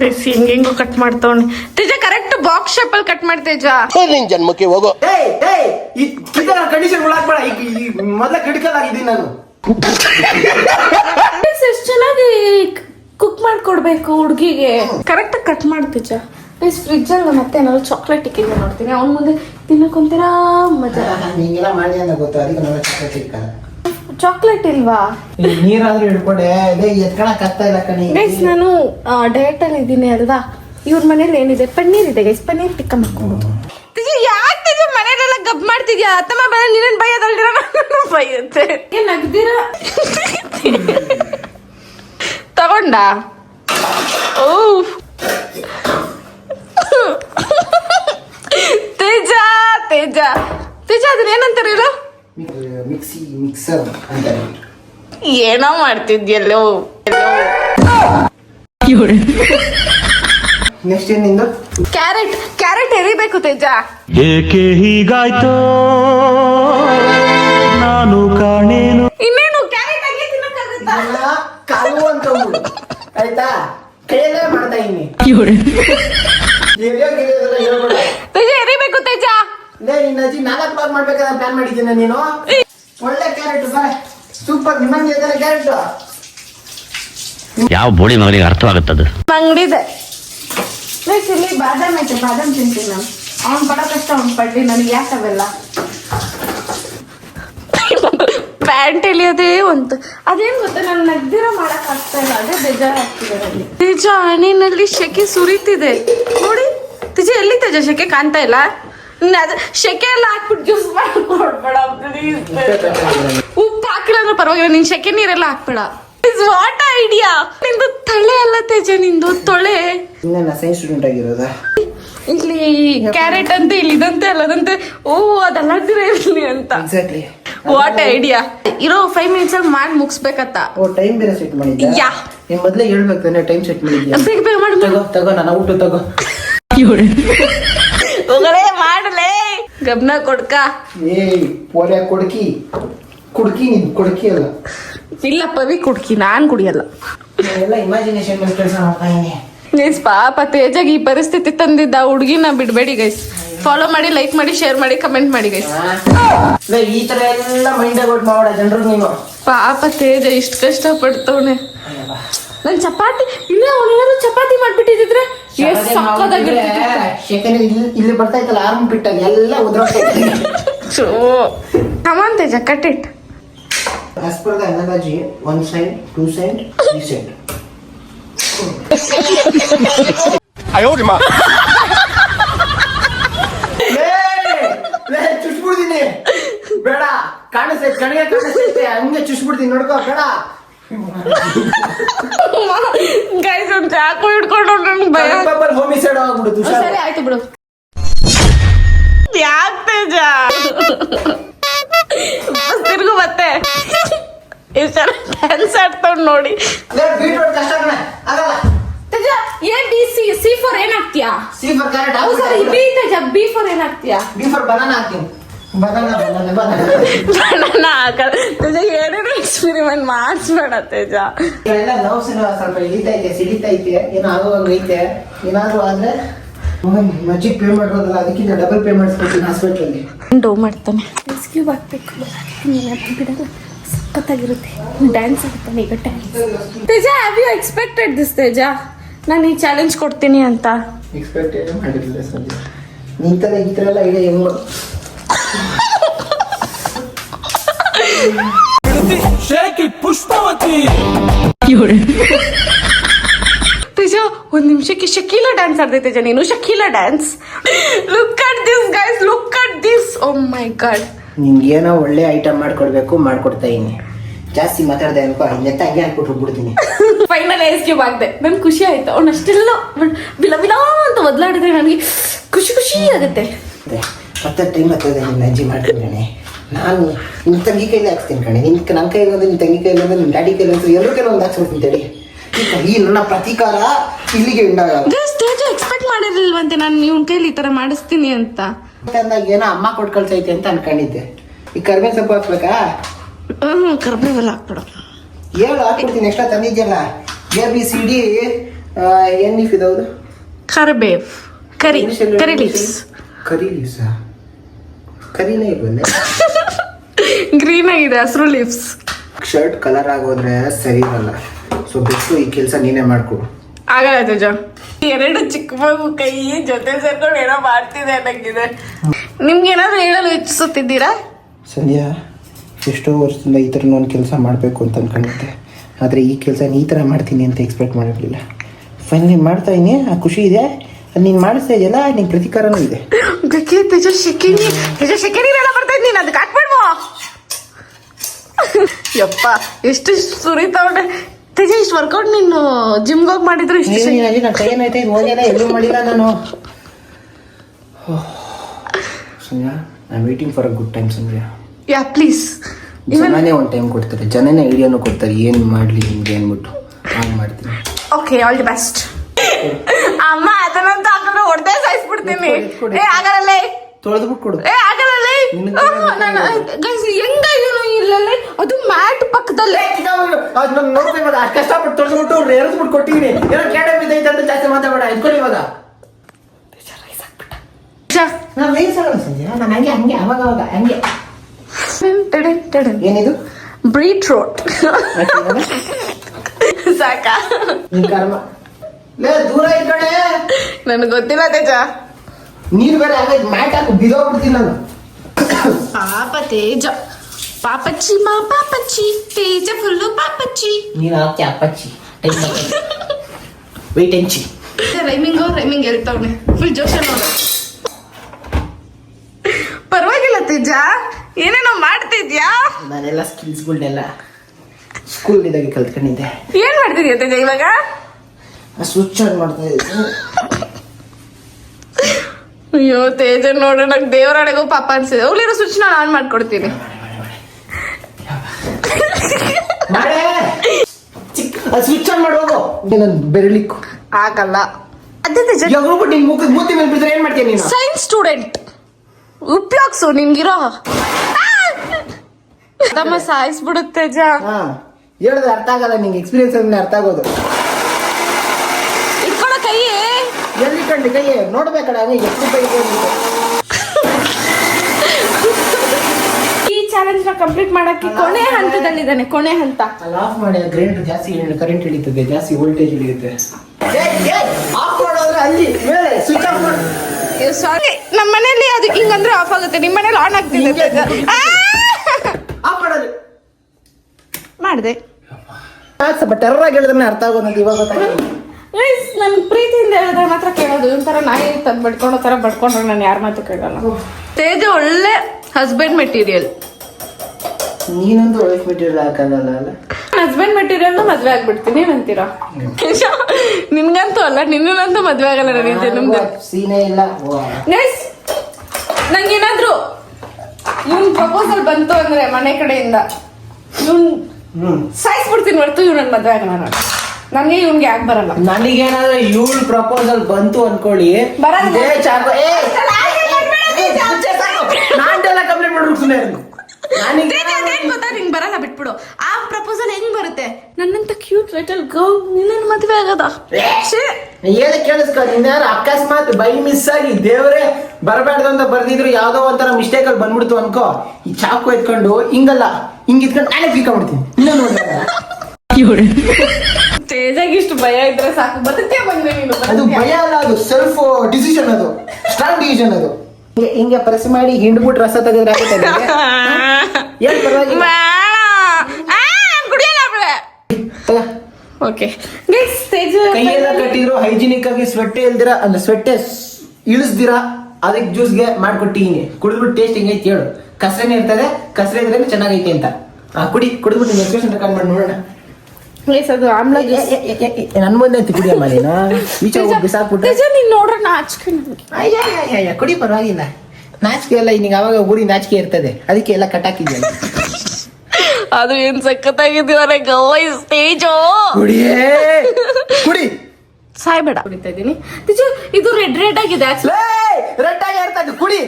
ಗೈಸ್ ಹಿಂಗ್ ಕಟ್ ಮಾಡ್ತವನೆ. ತೇಜ ಕರೆಕ್ಟ್ ಬಾಕ್ಸ್ ಶೇಪ್ ಅಲ್ಲಿ ಕಟ್ ಮಾಡಿ ತೇಜ. ನಿನ್ ಜನ್ಮಕ್ಕೆ ಹೋಗೋ. ಏಯ್ ಏಯ್ ಈ ಕಿದರ ಕಂಡೀಷನ್ ಹಾಕ್ಬೇಡ ಈಗ ಮೊದಲ ಕ್ರಿಟಿಕಲ್ ಆಗಿದ್ದೀನಿ ನಾನು. ಎಷ್ಟು ಚೆನ್ನಾಗಿ ಕುಕ್ ಮಾಡ್ಕೊಡ್ಬೇಕು ಹುಡುಗಿಗೆ. ಕರೆಕ್ಟ್ ಕಟ್ ಮಾಡ್ತೀಜ ಪ್ಲೀಸ್ ಫ್ರಿಜ್ ಅಲ್ಲಿ ಮತ್ತೆ ಏನಾದ್ರು ಚಾಕ್ಲೇಟ್ ಇಕ್ಕಿದೆ ನೋಡ್ತೀನಿ. ಅವ್ನ ಮುಂದೆ ತಿನ್ನಕ್ಕೊಂತೀರ ಮಜಾ ಹಿಂಗೆಲ್ಲ ಮಾಡಿ ಅಂತ ಗೊತ್ತು ಅದಕ್ಕೆ ನನ್ನ ಚಾಕ್ಲೇಟ್ ಇಕ್ಕ ಚಾಕ್ಲೇಟ್ ಇಲ್ವಾ? ನೀರಾದ್ರೂ ಹಿಡ್ಕೊಂಡೆ ಅದೇ ಎತ್ಕೊಳಕ್ ಆಗ್ತಾ ಇಲ್ಲ ಕಣಿ. ಗೈಸ್ ನಾನು ಡಯಟ್ ಅಲ್ಲಿ ಇದ್ದೀನಿ ಅಲ್ವಾ? ಇವ್ರ ಮನೇಲಿ ಏನಿದೆ? ಪನ್ನೀರ್ ಇದೆ ಗೈಸ್ ಪನ್ನೀರ್ ಟಿಕ್ಕ ಮಾಡ್ಕೊಬೋದು. ಯಾಕೆ ತಿಜಿ ಮನೇಲೆಲ್ಲ ಗಬ್ ಮಾಡ್ತಿದ್ಯಾ? ಅತ್ತಮ್ಮ ಬರ ನೀನೇನ್ ಬೈಯದಲ್ದಿರ ಬೈಯುತ್ತೆ. ಏನ್ ನಗ್ದಿರ? ತಗೊಂಡ? ಓ ತೇಜ ತೇಜ. ತೇಜ ಅದನ್ನ ಏನಂತಾರೆ ಹೇಳು? ಮಿಕ್ಸಿ ಮಿಕ್ಸರ್ ಅಂತಾರೆ ಏನೋ ಮಾಡ್ತಿದ್ಯಲ್ಲೋ ನೆಕ್ಸ್ಟ್ ಏನಿಂದ ನಿಂದು? ಕ್ಯಾರೆಟ್ ಕ್ಯಾರೆಟ್ ಎರಿಬೇಕು ತೇಜ. ಏಕೆ ಹೀಗಾಯ್ತು? ನಾನು ಕಾಣೇನು? ಇನ್ನೇನು ಕ್ಯಾರೆಟ್ ಆಗಿ ತಿನ್ನಕ್ಕಾಗುತ್ತಾ? ಕಾವು ಅಂತ ಆಯ್ತಾ? ಕೈಯಲ್ಲೇ ಮಾಡ್ತಾ ಇದ್ದೀನಿ. ತೇಜ ಎರಿಬೇಕು ತೇಜ? ಲೇ ನಿನ್ನ ಅಜ್ಜಿ ನಾಲ್ಕು ಬಾರ್ ಮಾಡ್ಬೇಕಾದ್ರೆ ಪ್ಲಾನ್ ಮಾಡಿದ್ದೀನಿ ನೀನು. ಒಳ್ಳೆ ಕ್ಯಾರೆಟ್ ಬರ ಸೂಪರ್ ನಿಮ್ಮಂಗೆ ಇದ್ದಾರೆ ಕ್ಯಾರೆಟ್ ಯಾವ ಬೋಳಿ ಮಗನಿಗೆ ಅರ್ಥವಾಗುತ್ತದು? ಅಂಗಡಿದೆ. ಇಲ್ಲಿ ಬಾದಾಮ್ ಐತೆ ಬಾದಾಮ್ ತಿಂತೀನಿ ನಾನು. ಅವ್ನು ಪಡೋ ಕಷ್ಟ ಅವ್ನ್ ಪಡ್ಲಿ ನನಗೆ ಯಾಕವೆಲ್ಲ ಪ್ಯಾಂಟ್ ಎಲಿಯೋದೇ ಒಂದು ಅದೇನ್ ಗೊತ್ತಾ ನಾನು ನಗ್ದಿರ ಮಾಡಕ್ ಆಗ್ತಾ ಇಲ್ಲ ಅದೇ ಬೇಜಾರಾಗ್ತಿದೆ ನನಗೆ ತೇಜ ಹಣ್ಣಿನಲ್ಲಿ ಶೆಕೆ ಸುರಿತಿದೆ. ನೋಡಿ ತೇಜ ಎಲ್ಲಿ ತೇಜ? ಶೆಕೆ ಕಾಣ್ತಾ ಇಲ್ಲ? ಅದು ಶೆಕೆ ಎಲ್ಲ ಹಾಕ್ಬಿಟ್ಟು ಜ್ಯೂಸ್ ಮಾಡ್ಕೊಡ್ಬೇಡ ಪ್ಲೀಸ್ ಉಪ್ಪು ಹಾಕಿಲ್ಲ ಅಂದ್ರೆ ಪರವಾಗಿಲ್ಲ ನೀನ್ ಶೆಕೆ ನೀರೆಲ್ಲ ಹಾಕ್ಬೇಡ. ವಾಟ್ ಐಡಿಯಾ ನಿಂದು ತಳೆ ಅಲ್ಲ ತೇಜ ನಿಂದು ತೊಳೆ. Science student ಆಗಿರೋದಾ? ಇಲ್ಲಿ ಕ್ಯಾರೆಟ್ ಅಂತ ಇಲ್ಲಿ ಇದಂತೆ ಅಲ್ಲದಂತೆ. ಓ ಅದಲ್ಲಾಗ್ದಿರ ಇರ್ಲಿ ಅಂತ. ಎಕ್ಸಾಕ್ಟ್ಲಿ ವಾಟ್ ಐಡಿಯಾ ಇರೋ ಫೈವ್ ಮಿನಿಟ್ಸ್ ಅಲ್ಲಿ ಮಾಡಿ ಮುಗಿಸ್ಬೇಕತ್ತ ಓ ಟೈಮ್ ಬೇರೆ ಸೆಟ್ ಮಾಡಿದ್ಯಾ? ಯಾ. ನೀನ್ ಮೊದ್ಲೇ ಹೇಳ್ಬೇಕು ತಾನೆ ಟೈಮ್ ಸೆಟ್ ಮಾಡಿದ್ಯಾ? ಬೇಗ ಬೇಗ ಮಾಡಿ ತಗೋ ತಗೋ ನನ್ನ ಊಟ ತಗೋ. ಹೋಗಲೇ ಮಾಡಲೇ. ಗಬ್ನ ಕೊಡ್ಕ. ಏಯ್ ಕೊಡ್ಕಿ. ಕುಡ್ಕಿ ನೀನ್ ಕೊಡ್ಕಿ ಅಲ್ಲ. ಇಲ್ಲ ಪವಿ ಕುಡ್ಕಿ ನಾನ್ ಕುಡಿಯಲ್ಲ. ಎಲ್ಲ ಇಮ್ಯಾಜಿನೇಷನ್ ಮೇಲೆ ಕೆಲಸ ಮಾಡ್ತಾ ಇದೀನಿ. ಪಾಪ ತೇಜಾಗಿ ಈ ಪರಿಸ್ಥಿತಿ ತಂದಿದ್ದ ಹುಡುಗಿನ ಬಿಡ್ಬೇಡಿ ಗೈಸ್ ಫಾಲೋ ಮಾಡಿ ಲೈಕ್ ಮಾಡಿ ಶೇರ್ ಮಾಡಿ ಕಮೆಂಟ್ ಮಾಡಿ ಗೈಸ್ ಈ ತರ ಎಲ್ಲ ಮೈಂಡ್ ಔಟ್ ಮಾಡ ಜನರು ನೀನು ಪಾಪ ತೇಜ ಇಷ್ಟು ಕಷ್ಟ ಪಡ್ತವನೆ ನನ್ ಚಪಾತಿ ಇಲ್ಲ ಅವನೇನಾದ್ರು ಚಪಾತಿ ಮಾಡ್ಬಿಟ್ಟಿದ್ರೆ. ಯಾಕಂದ್ರೆ ಇಲ್ಲಿ ಇಲ್ಲಿ ಬರ್ತಾ ಇತ್ತಲ್ಲ ಆರ್ಮ್ ಬಿಟ್ಟ ಎಲ್ಲ ಉದ್ರೋಗ್ತೈತೆ so come on Teja cut it as per the analogy one side two side three side ಚುಚ್ಬಿಡ್ತೀನಿ ಬೇಡ ಕಾಣಿಸ್ತೈತೆ ಕಣಿಗೆ ಕಾಣಿಸ್ತೈತೆ ಹಂಗೆ ಚುಚ್ಬಿಡ್ತೀನಿ ನೋಡ್ಕೋ ಬೇಡ. ಗೈಸ್ ಒಂದು ಚಾಕು ಹಿಡ್ಕೊಂಡು ನನ್ಗೆ ಭಯ ಹೋಮಿಸೈಡ್ ಆಗ್ಬಿಡುದು ಸರಿ ಆಯ್ತು ಬಿಡು. ಯಾಕೆ ತೇಜ? ಬಸ್ ತಿರ್ಗು ಮತ್ತೆ. ಎಷ್ಟು ಡ್ಯಾನ್ಸ್ ಆಡ್ತಾವ್ ನೋಡಿ. ಬೀಟ್ರೋಟ್ ಕಷ್ಟ ಕಣ ಆಗಲ್ಲ. ತೇಜ ಏನ್ ಬಿ ಸಿ ಸಿ ಫೋರ್ ಏನ್ ಹಾಕ್ತೀಯಾ? ಸಿ ಫಾರ್ ಕ್ಯಾರೆಟ್ ಹೌದು ಸರಿ ಬಿ ತೇಜ ಬಿ ಫೋರ್ ಏನ್ ಹಾಕ್ತೀಯಾ? ಬಿ ಫರ್ ಬನಾನಾ ಹಾಕ್ತೀನಿ. ನನ್ನ ಹಾಕಲ್ಲ ತೇಜ ಏನೇನೋ ಎಕ್ಸ್ಪೆರಿಮೆಂಟ್ ಮಾಡಿಸ್ಬೇಡ ತೇಜ ಎಲ್ಲ ಸಿನಿಮಾ ಸ್ವಲ್ಪ ಇಳಿತೈತೆ ಸಿಡಿತೈತೆ ಏನೋ ಆಗೋಂಗ್ ಐತೆ. ಏನಾದ್ರು ಆದ್ರೆ ಮಜ್ಜಿಗೆ ಪೇ ಮಾಡಿರೋದಲ್ಲ ಅದಕ್ಕಿಂತ ಡಬಲ್ ಪೇ ಮಾಡಿಸ್ಕೊಡ್ತೀನಿ ಹಾಸ್ಪಿಟ್ಲಲ್ಲಿ ಡೋ ಮಾಡ್ತಾನೆ. ರೆಸ್ಕ್ಯೂ ಆಗ್ಬೇಕು. ಬಿಡಲ್ಲ? ಸಖತ್ತಾಗಿರುತ್ತೆ. ಡ್ಯಾನ್ಸ್ ಆಡ್ತಾನೆ ಈಗ dance Teja have you expected this Teja? ನಾನು ಈ ಚಾಲೆಂಜ್ ಕೊಡ್ತೀನಿ ಅಂತ. ಎಕ್ಸ್ಪೆಕ್ಟ್ ಮಾಡಿರಲಿಲ್ಲ ಸದ್ಯ ನಿಂತಲ್ಲ ಈ ಥರ ಎಲ್ಲ ಇದೆ ಹೆಂಗೋ. ತೇಜ ಒಂದ್ ನಿಮಿಷಕ್ಕೆ ಶಕೀಲಾ ಡ್ಯಾನ್ಸ್ ಆಡ್ದೆ ತೇಜ ನೀನು? Shakeela dance look at this guys look at this oh my God ನಿಂಗೇನೋ ಒಳ್ಳೆ ಐಟಮ್ ಮಾಡ್ಕೊಡ್ಬೇಕು ಮಾಡ್ಕೊಡ್ತಾ ಇದೀನಿ ಜಾಸ್ತಿ ಮಾತಾಡ್ದೆ ಅನ್ಕೋ ನೆತ್ತ ಹಂಗೆ ಹಾಕ್ಬಿಟ್ಟು ಹೋಗ್ಬಿಡ್ತೀನಿ. ಫೈನಲ್ ಐಸ್ ಕ್ಯೂಬ್ ಆಗ್ದೆ ನನ್ಗೆ ಖುಷಿ ಆಯ್ತು? ಅವ್ನು ಅಷ್ಟೆಲ್ಲ ಬಿಲ ಬಿಲ ಅಂತ ಒದ್ಲಾಡಿದ್ರೆ ನನಗೆ ಖುಷಿ ಖುಷಿ ಆಗುತ್ತೆ. ಮತ್ತೆ ಟೈಮ್ ಹತ್ತದೆ ನಿನ್ನ ಅಜ್ಜಿ ನಾನು ನಿನ್ನ ತಂಗಿ ಕೈಲಿ ಹಾಕ್ಸ್ತೀನಿ ಕಣೆ. ನಿನ್ ನನ್ನ ಕೈಲಿ ಅಂದ್ರೆ ನಿನ್ನ ತಂಗಿ ಕೈಲಿ ಅಂದ್ರೆ ನಿನ್ನ ಡ್ಯಾಡಿ ಕೈಲಿ ಅಂದ್ರೆ ಎಲ್ಲರೂ ಕೈಲಿ ಒಂದು ಹಾಕ್ಸ್ಬಿಡ್ತೀನಿ ತಡಿ. ಈ ನನ್ನ ಪ್ರತೀಕಾರ ಇಲ್ಲಿಗೆ ತೇಜ ಎಕ್ಸ್ಪೆಕ್ಟ್ ಮಾಡಿರ್ಲಿಲ್ವಂತೆ ನಾನು ನಿಮ್ಮ ಕೈಲಿ ಈ ತರ ಮಾಡಿಸ್ತೀನಿ ಅಂತ. ಅಂದಾಗ ಏನೋ ಅಮ್ಮ ಕೊಟ್ಟು ಕಳ್ಸೈತೆ ಅಂತ ಅನ್ಕೊಂಡಿದ್ದೆ. ಈ ಕರ್ಬೇ ಸೊಪ್ಪು ಹಾಕ್ಬೇಕಾ? ಹ್ಮ್ ಕರ್ಬೇವೆಲ್ಲ ಹಾಕ್ಬಿಡು ಹೇಳು ಹಾಕ್ಬಿಡ್ತೀನಿ extra ತಂದಿದ್ಯಲ್ಲ. A B C D N F ಇದೌದು ಕರ್ಬೇವ್. Curry curry leaves curry leaves ಕರಿನೇ green ಆಗಿದೆ ಹಸಿರು ಲಿಪ್ಸ್ ಶರ್ಟ್ ಕಲರ್ ಆಗೋದ್ರೆ ಸರಿ ಇರಲ್ಲ. ಸೊ ಬಿಟ್ಟು ಈ ಕೆಲಸ ನೀನೇ ಮಾಡ್ಕೊಡು. ಆಗಲ್ಲ ತೇಜ ಎರಡು ಚಿಕ್ಕ ಮಗು ಕೈ ಜೊತೆ ಸೇರ್ಕೊಂಡು ಏನೋ ಮಾಡ್ತಿದೆ ಅನ್ನಂಗಿದೆ. ನಿಮ್ಗೆ ಏನಾದ್ರು ಹೇಳಲು ಇಚ್ಛಿಸುತ್ತಿದ್ದೀರಾ? ಸಂಧ್ಯಾ ಎಷ್ಟೋ ವರ್ಷದಿಂದ ಈ ಥರ ಒಂದು ಕೆಲಸ ಮಾಡಬೇಕು ಅಂತ ಅನ್ಕೊಂಡಿದ್ದೆ. ಆದರೆ ಈ ಕೆಲಸ ಈ ಥರ ಮಾಡ್ತೀನಿ ಅಂತ ಎಕ್ಸ್ಪೆಕ್ಟ್ ಮಾಡಿರಲಿಲ್ಲ. ಫೈನಲಿ ಮಾಡ್ತಾ ಇದೀನಿ. ಆ ಖುಷಿ ಇದೆ. ನೀನು ಮಾಡಿಸ್ತಾ ಇದೆಯಲ್ಲ ನಿನ್ನ ಪ್ರತಿಕಾರನೂ ಇದೆ. ಗಕ್ಕೆ ತೇಜ ಶಿಕಿನಿ ತೇಜ ಶಿಕಿನಿ ಎಲ್ಲ ಬರ್ತಾ ಇದ್ದೀನಿ ಅದಕ್ಕೆ ಹಾಕ್ಬಿಡ್ಮೋ. ಯಪ್ಪ ಎಷ್ಟು ಸುರಿತಾವ್ರೆ ತೇಜ ಇಷ್ಟು ವರ್ಕೌಟ್ ನೀನು ಜಿಮ್ಗೆ ಹೋಗಿ ಮಾಡಿದ್ರು ಇಷ್ಟು ನೀನು ಅಲ್ಲಿ ನನ್ನ ಎಲ್ಲೂ ಮಾಡಿಲ್ಲ ನಾನು. Sanjaya I am waiting for a good time Sanjaya yeah please ಜನನೇ ಒಂದು ಟೈಮ್ ಕೊಡ್ತಾರೆ. ಜನನೇ ಐಡಿಯಾನು ಕೊಡ್ತಾರೆ ಏನು ಮಾಡಲಿ ನಿಮ್ಗೆ ಅಂದ್ಬಿಟ್ಟು. ಹಾಗೆ ಮಾಡ್ತೀನಿ. ಓಕೆ ಆಲ್ ದಿ ಬೆಸ್ಟ್ ಅಮ್ಮ ಅದನ್ನಂತ ಹಾಕಿದ್ರೆ ಹೊಡೆದೇ ಸಾಯಿಸ್ಬಿಡ್ತೀನಿ. ಬಿಡ್ತೀನಿ ಏ ಆಗಲ್ಲ ತೊಳೆದ್ಬಿಟ್ಟು ಕೊಡು. ಏ ಆಗಲ್ಲ ಗೈಸ್ ಹೆಂಗ ಇಲ್ಲಲ್ಲೇ? ಅದು ಮ್ಯಾಟ್ ಪಕ್ಕದಲ್ಲೇ. ಅದು ಇವಾಗ ಅಷ್ಟು ಕಷ್ಟಪಟ್ಟು ತೊಳೆದ್ಬಿಟ್ಟು ಕೊಟ್ಟಿದ್ದೀನಿ ಏನೋ ಕೇಳ ಇದೆ ಅಂತ ಜಾಸ್ತಿ ಮಾತಾಡಬೇಡ ಇದ್ಕೊಳ್ಳಿ ಇವಾಗ. ನಾನು ವಯಸ್ಸಾಗಲ್ಲ ನಾನು ಹಂಗೆ ಹಂಗೆ ಅವಾಗ ಅವಾಗ ಹಂಗೆ. ಏನಿದು? ಬ್ರೀಟ್ ರೋಟ್ ಸಾಕಾ? ನಿನ್ ಕರ್ಮ. ಲೇ ದೂರ ಈ ಕಡೆ. ನನಗೆ ಗೊತ್ತಿಲ್ಲ ತೇಜ. ನೀನು ಬೇರೆ ಆಗ ಮ್ಯಾಟ್ ಹಾಕು ಬಿದೋಗ್ಬಿಡ್ತೀನಿ ನಾನು. ಪಾಪ ತೇಜ. ಪಾಪಚ್ಚಿ ಮಾ ಪಾಪಚ್ಚಿ ತೇಜ ಫುಲ್ಲು ಪಾಪಚ್ಚಿ. ನೀನು ಹಾಕಿ ಅಪ್ಪಚ್ಚಿ ವೆಯ್ಟ್ ಎಂಚಿ ರೈಮಿಂಗು ರೈಮಿಂಗ್ ಹೇಳ್ತವ್ನೆ ಫುಲ್ ಜೋಶ ನೋಡು ಪರವಾಗಿಲ್ಲ ತೇಜ. ಏನೇನೋ ಮಾಡ್ತಿದ್ಯಾ? ನಾನೆಲ್ಲ ಸ್ಕಿಲ್ಸ್ಗಳನ್ನೆಲ್ಲ ಸ್ಕೂಲ್ ಇದಾಗಿ ಕಲ್ತ್ಕೊಂಡಿದ್ದೆ. ಏನ್ ಮಾಡ್ತಿದ್ಯಾ ತೇಜ ಇವಾಗ? ಸ್ವಿಚ್ ಆನ್ ಮಾಡ್ತಾ ಇದ್ದೆ. ಅಯ್ಯೋ ತೇಜ ನೋಡು ನಂಗೆ ದೇವರಾಣೆಗೂ ಪಾಪ ಅನ್ಸಿದೆ. ಅವ್ಲಿರೋ ಸ್ವಿಚ್ ನಾನು ಆನ್ ಮಾಡ್ಕೊಡ್ತೀನಿ. ಮಾಡೇ! ಸ್ವಿಚ್ ಆನ್ ಮಾಡಿ ಹೋಗು ನನ್ನ ಬೆರಳಿಕ್ಕು ಆಗಲ್ಲ. ಅದೇ ತೇಜ ಇವಾಗ ಹೋಗ್ಬಿಟ್ಟು ನಿನ್ ಮುಖ ಮೂತಿ ಮೇಲೆ ಏನ್ ಮಾಡ್ತೀಯ ನೀನು? ಸೈನ್ಸ್ ಸ್ಟೂಡೆಂಟ್ ಉಪಯೋಗ್ಸು ನಿನ್ಗಿರೋ ತಮ್ಮ ಸಾಯಿಸ್ಬಿಡುತ್ತೆ ತೇಜ. ಹಾ ಹೇಳಿದ್ರೆ ಅರ್ಥ ಆಗಲ್ಲ ನಿಂಗೆ ಎಕ್ಸ್ಪೀರಿಯನ್ಸ್ ಅಂದ್ರೆ ಅರ್ಥ ಆಗೋದು ಇಟ್ಕೊಳ ಕೈ ಎಲ್ಲಿ ಕಂಡು ಕೈ ನೋಡ್ಬೇಕಡ ಹಂಗೆ ಎಷ್ಟು ಕೈ ಈ ಚಾಲೆಂಜ್ನ ಕಂಪ್ಲೀಟ್ ಮಾಡಕ್ಕೆ ಕೊನೆ ಹಂತದಲ್ಲಿದ್ದಾನೆ ಕೊನೆ ಹಂತ. ಆಫ್ ಮಾಡಿ ಗ್ರೈಂಡರ್ ಜಾಸ್ತಿ ಕರೆಂಟ್ ಹಿಡಿತದೆ ಜಾಸ್ತಿ ವೋಲ್ಟೇಜ್ ಹಿಡಿಯುತ್ತೆ. ಆಫ್ ಮಾಡೋದ್ರೆ ಅಲ್ಲಿ ಮೇಲೆ ಸ್ವಿಚ್ ಆಫ್ ಮಾಡಿ. ಸಾರಿ ನಮ್ಮ ಮನೇಲಿ ಅದು ಹಿಂಗಂದ್ರೆ ಆಫ್ ಆಗುತ್ತೆ ನಿಮ್ಮ ಮನೇಲಿ ಆನ್ ಆಗ್ತಿದೆ! ಆಫ್ ಮಾಡೋದು. ಮಾಡ್ದೆ. ಟೆರರ್ ಆಗಿ ಹೇಳಿದ್ರೆ ಅರ್ಥ ಆಗೋದು ಇವಾಗ ಗೊತ್ತಾಗಿಲ್ಲ ಗೈಸ್ ನನ್ ಪ್ರೀತಿಯಿಂದ ಹೇಳಿದ್ರೆ ಮಾತ್ರ ಕೇಳೋದು. ಒಂಥರ ನಾಯಿ ತಂದು ಬಡ್ಕೊಂಡೋ ತರ ಬಡ್ಕೊಂಡ್ರೆ ನಾನು ಯಾರ ಮಾತು ಕೇಳಲ್ಲ. ತೇಜ ಒಳ್ಳೆ ಹಸ್ಬೆಂಡ್ ಮೆಟೀರಿಯಲ್ ನೀನೊಂದು ಒಳ್ಳೆ ಮೆಟೀರಿಯಲ್ ಹಾಕಲ್ಲ ಅಲ್ಲ? ಹಸ್ಬೆಂಡ್ ಮೆಟೀರಿಯಲ್ ಮದ್ವೆ ಆಗ್ಬಿಡ್ತೀನಿ ಏನಂತೀರಾ ನಿನ್ಗಂತೂ ಅಲ್ಲ ನಿನ್ನಂತೂ ಮದ್ವೆ ಆಗಲ್ಲ ನನಗೆ ಜನ್ಮದ ಸೀನೇ ಇಲ್ಲ. ಗೈಸ್ ನಂಗೇನಾದ್ರು ಇವ್ನ್ ಪ್ರಪೋಸಲ್ ಬಂತು ಅಂದ್ರೆ ಮನೆ ಕಡೆಯಿಂದ ಇವ್ನ್ ಸಾಯಿಸ್ಬಿಡ್ತೀನಿ ಹೊರ್ತು ಇವ್ ನನ್ ಮದ್ವೆ ಆಗಲ್ಲ ನಾನು. ನನ್ಗೆ ಇವ್ನ್ಗೆ ಯಾಕೆ ಬರಲ್ಲ? ನನಗೇನಾದ್ರೆ ಇವಳು ಪ್ರಪೋಸಲ್ ಬಂತು ಅನ್ಕೊಳ್ಳಿ. ಬರಲ್ಲ. ಇದೇ ಚಾಕು. ಏ. ನಾನೆಲ್ಲ ಕಂಪ್ಲೇಂಟ್ ಮಾಡ್ಬಿಟ್ಟು ಸುಮ್ಮನೆ ನನಗೆ ಗೊತ್ತಾ? ನಿಂಗ್ ಬರಲ್ಲ ಬಿಟ್ಬಿಡು. ಆ ಪ್ರಪೋಸಲ್ ಹೆಂಗ್ ಬರುತ್ತೆ? ನನ್ನಂತ ಕ್ಯೂಟ್ ಲಿಟಲ್ ಗರ್ಲ್ ನಿನ್ನ ಮದ್ವೆ ಆಗದ. ಏನ ಕೇಳಿಸ್ಕೊ. ಯಾರು ಅಕಸ್ಮಾತ್ ಬೈ ಮಿಸ್ ಆಗಿ ದೇವ್ರೆ ಬರಬಾರ್ದು ಅಂತ ಬರ್ದಿದ್ರು ಯಾವ್ದೋ ಒಂಥರ ಮಿಸ್ಟೇಕ್ ಅಲ್ಲಿ ಬಂದ್ಬಿಡ್ತು ಅನ್ಕೋ. ಈ ಚಾಕು ಎತ್ಕೊಂಡು ಹಿಂಗಲ್ಲ ಹಿಂಗ್ ಇತ್ಕೊಂಡು ನಾನೇ ಬೀಕೊಂಡ್ಬಿಡ್ತೀನಿ ಇನ್ನೂ ನೋಡಿ ತೇಜಾಗಿ ಇಷ್ಟು ಭಯ ಇದ್ರೆ ಸಾಕು. ಬದುಕೇ ಬಂದೆ ನೀನು. ಅದು ಭಯ ಅಲ್ಲ ಅದು ಸೆಲ್ಫ್ ಡಿಸಿಷನ್ ಅದು. ಸ್ಟ್ರಾಂಗ್ ಡಿಸಿಷನ್ ಅದು. ಹಿಂಗೆ- ಹಿಂಗೆ ಪ್ರೆಸ್ ಮಾಡಿ ಹಿಂಡ್ಬಿಟ್ಟು ರಸ ತೆಗೆದ್ರೆ ಆಗುತ್ತೆ ನಿಮ್ಗೆ? ಏನ್ ಪರವಾಗಿಲ್ಲ. ಓಕೆ ಗೈಸ್ ತೇಜ ಕೈಯೆಲ್ಲ ಕಟ್ಟಿದ್ರು ಹೈಜಿನಿಕ್ ಆಗಿ ಸ್ವೆಟ್ಟೆ ಇಲ್ದಿರ ಅಂದ್ರೆ ಸ್ವೆಟ್ಟೆ ಇಳಿಸ್ದಿರ ಅದಕ್ಕೆ ಜ್ಯೂಸ್ಗೆ ಮಾಡ್ಕೊಟ್ಟಿನಿ. ಕುಡಿದ್ಬಿಟ್ಟು ಟೇಸ್ಟ್ ಹೆಂಗೈತೆ ಹೇಳು. ಕಸರೇನೆ ಇರ್ತದೆ ಕಸರೆ ಇದ್ರೆ ಚೆನ್ನಾಗೈತೆ ಅಂತ. ಆ ಕುಡಿ ಕುಡಿದ್ಬಿಟ್ಟು ನಿಮ್ಮ ಎಕ್ಸ್ಪ್ರೆಷನ್ ರೆಕಾರ್ಡ್ ಮಾಡಿ ನೋಡೋಣ. ಗೈಸ್ ಅದು ಆಮ್ಲ ಜ್ಯೂಸ್ ನನ್ ಮುಂದೆ ಅಂತ ಕುಡಿಯಮ್ಮ ನೀನು? ಈಚೆ ಹೋಗಿ ಬಿಸಾಕ್ಬಿಟ್ಟು ತೇಜ ನೀನ್ ನೋಡ್ರ ನಾಚಿಕೆ ಕುಡಿ ಪರವಾಗಿಲ್ಲ. ನಾಚಿಕೆ ಎಲ್ಲ ನಿನಗೆ ಅವಾಗ ಊರಿ ನಾಚಿಕೆ ಇರ್ತದೆ. ಅದಕ್ಕೆ ಎಲ್ಲ ಕಟ್ಟಾಕಿದ್ಯಲ್ಲ. ಅದು ಏನ್ ಸಖತ್ತಾಗಿದ್ದೀವರೆ ಗೈಸ್ ತೇಜೋ ಕುಡಿಯೇ ಕುಡಿ ಸಾಯ್ಬೇಡ. ಕುಡಿತಾ ಇದೀನಿ ತೇಜ ಇದು ರೆಡ್ ರೆಡ್ ಆಗಿದೆ. ರೆಡ್ ಆಗಿ ಇರ್ತದೆ ಕುಡಿ.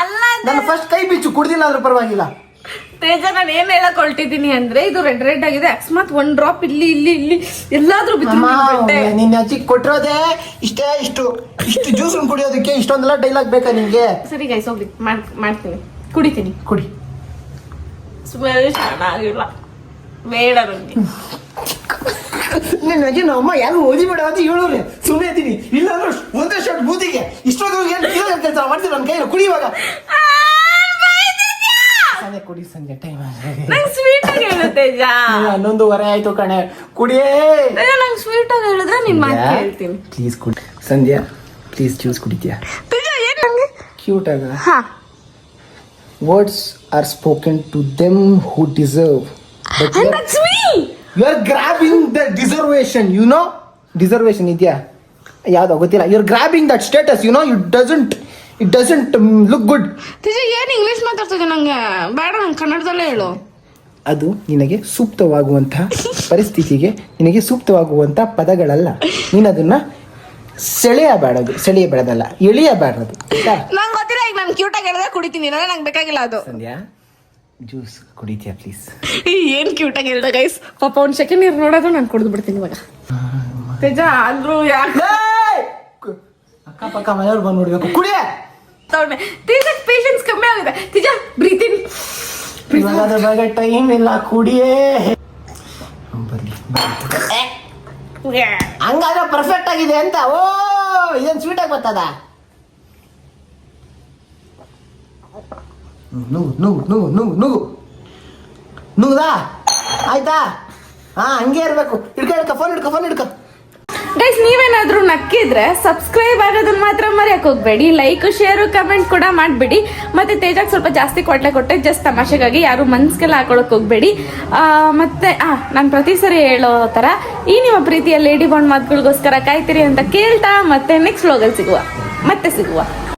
ಅಲ್ಲ ನಾನು ಫಸ್ಟ್ ಕೈ ಬಿಚ್ಚು ಕುಡ್ದಿಲ್ಲ ಆದ್ರೂ ಪರವಾಗಿಲ್ಲ. ತೇಜ ನಾನು ಏನ್ ಹೇಳಕ್ ಹೊರಟಿದ್ದೀನಿ ಅಂದ್ರೆ ಇದು ರೆಡ್ ರೆಡ್ ಆಗಿದೆ. ಅಕಸ್ಮಾತ್ ಒಂದ್ ಡ್ರಾಪ್ ಇಲ್ಲಿ ಇಲ್ಲಿ ಇಲ್ಲಿ ಎಲ್ಲಾದ್ರೂ ಬಿಟ್ಟೆ. ನಿನ್ನ ಅಜ್ಜಿ ಕೊಟ್ಟಿರೋದೇ ಇಷ್ಟೇ ಇಷ್ಟು ಇಷ್ಟು ಜ್ಯೂಸ್ ಕುಡಿಯೋದಕ್ಕೆ ಇಷ್ಟೊಂದೆಲ್ಲ ಡೈಲಾಗ್ ಬೇಕಾ ನಿಮ್ಗೆ ಸರಿ ಗೈಸ್ ಹೋಗ್ಲಿ. ಮಾಡ್ತೀನಿ. ಕುಡಿತೀನಿ. ಕುಡಿ. ಸ್ಮೆಲ್ ಚೆನ್ನಾಗಿಲ್ಲ. ಬೇಡ ನನಗೆ ನಿನ್ನ ಅಜ್ಜಿ ನಮ್ಮ ಯಾರು ಓದಿ ಬೇಡ ಅಂತ ಹೇಳೋರು. ಸುಮ್ಮನೆ ಇದ್ದೀನಿ. ಇಲ್ಲ ಅಂದ್ರೆ ಒಂದೇ ಶಾಟ್ ಬೂದಿಗೆ. ಇಷ್ಟೊಂದು ಏನು ಮಾಡ್ತೀನಿ ನನ್ನ ಕೈಯಲ್ಲಿ ಕುಡಿ ಸಂಜೆ ಕುಡಿ ಸಂಜೆ ಟೈಮ್ ನಂಗೆ ಸ್ವೀಟ್ ಆಗಿ ಹೇಳು ತೇಜ ಹನ್ನೊಂದುವರೆ ಆಯ್ತು ಕಣೆ. ಕುಡಿಯೇ. ತೇಜ ನಂಗೆ ಸ್ವೀಟ್ ಆಗಿ ಹೇಳಿದ್ರೆ ನಿನ್ ಮಾತು ಕೇಳ್ತೀನಿ. ಪ್ಲೀಸ್ ಕುಡಿ. ಸಂಧ್ಯಾ ಪ್ಲೀಸ್ ಜ್ಯೂಸ್ ಕುಡಿತೀಯಾ? ತೇಜ ಏನ್ ನಂಗೆ? ಕ್ಯೂಟ್ ಆಗ? ಹಾ. Words are spoken to them who deserve but And that's me. You are grabbing the deservation you know deservation ಇದೆಯಾ? ಯಾವ್ದು ಗೊತ್ತಿಲ್ಲ. You are grabbing that status you know you doesn't it doesn't look good Teja ಏನ್ English ಮಾತಾಡ್ತಿದ್ದೆ ನಂಗೆ? ಬೇಡ ನಂಗೆ ಕನ್ನಡದಲ್ಲೇ ಹೇಳು. ಅದು ನಿನಗೆ ಸೂಕ್ತವಾಗುವಂತಹ ಪರಿಸ್ಥಿತಿಗೆ ನಿನಗೆ ಸೂಕ್ತವಾಗುವಂತಹ ಪದಗಳಲ್ಲ. ನೀನು ಅದನ್ನ ಸೆಳೆಯಬೇಡದು ಸೆಳೆಯಬೇಡದಲ್ಲ ಎಳೆಯಬೇಡದು ನಂಗೆ ಗೊತ್ತಿಲ್ಲ ಈಗ ನಾನು ಕ್ಯೂಟ್ ಆಗಿ ಹೇಳಿದ್ರೆ ಕುಡಿತೀನಿ ನಂಗೆ ಬೇಕಾಗಿಲ್ಲ ಅದು. ಸಂಧ್ಯಾ ಜ್ಯೂಸ್ ಕುಡಿತೀಯಾ ಪ್ಲೀಸ್ ಏನ್ ಕ್ಯೂಟ್ ಆಗಿ ಹೇಳ್ದ ಗೈಸ್ ಪಾಪ ಒಂದ್ ಸೆಕೆಂಡ್ ನೀರು ನೋಡೋದು ನಾನು ಕುಡಿದು ಬಿಡ್ತೀನಿ ಇವಾಗ. ತೇಜ ಅಂದ್ರು ಯಾಕೆ? ಅಕ್ಕಪಕ್ಕ ಮನೆಯವ್ರು ಬಂದು ನೋಡ್ಬೇಕು. ಕುಡಿಯ ಪೇಷನ್ಸ್ ಕಮ್ಮಿ ಆಗಿದೆ. ತೇಜ ಬ್ರೀತಿನ್ ಟೈಮ್ ಇಲ್ಲ ಕುಡಿಯೇ. ಹಂಗಾದ್ರೆ ಪರ್ಫೆಕ್ಟ್ ಆಗಿದೆ ಅಂತ. ಓ ಇದೇನು ಸ್ವೀಟ್ ಆಗಿ ಬರ್ತದ? ನುಗ್ಗು ನುಗ್ಗು ನುಗ್ಗು ನುಗ್ಗು ನುಗ್ಗು ನುಗ್ಗದಾ ಆಯ್ತಾ? ಹಾ ಹಂಗೆ ಇರ್ಬೇಕು. ಹಿಡ್ಕ ಹಿಡ್ಕ ಫೋನ್ ಹಿಡ್ಕ ಫೋನ್ ಹಿಡ್ಕ. ಗೈಸ್ ನೀವೇನಾದ್ರೂ ನಕ್ಕಿದ್ರೆ ಸಬ್ಸ್ಕ್ರೈಬ್ ಆಗೋದನ್ನ ಮಾತ್ರ ಮರೆಯಕ್ಕೆ ಹೋಗ್ಬೇಡಿ. ಲೈಕ್ ಶೇರ್ ಕಮೆಂಟ್ ಕೂಡ ಮಾಡ್ಬಿಡಿ. ಮತ್ತೆ ತೇಜಾಗ್ ಸ್ವಲ್ಪ ಜಾಸ್ತಿ ಕೊಟ್ಟೆ ಕೊಟ್ಟೆ ಜಸ್ಟ್ ತಮಾಷೆಗಾಗಿ ಯಾರು ಮನ್ಸ್ಗೆಲ್ಲ ಹಾಕೊಳಕ್ ಹೋಗ್ಬೇಡಿ. ಆ, ಮತ್ತೆ ಆ ನಾನು ಪ್ರತಿ ಸರಿ ಹೇಳೋ ತರ ಈ ನಿಮ್ಮ ಪ್ರೀತಿಯ ಲೇಡಿ ಬಾಂಡ್ ಮಾತುಗಳಿಗೋಸ್ಕರ ಕಾಯ್ತೀರಿ ಅಂತ ಕೇಳ್ತಾ ಮತ್ತೆ ನೆಕ್ಸ್ಟ್ ವ್ಲಾಗಲ್ಲಿ ಸಿಗುವ. ಮತ್ತೆ ಸಿಗುವ.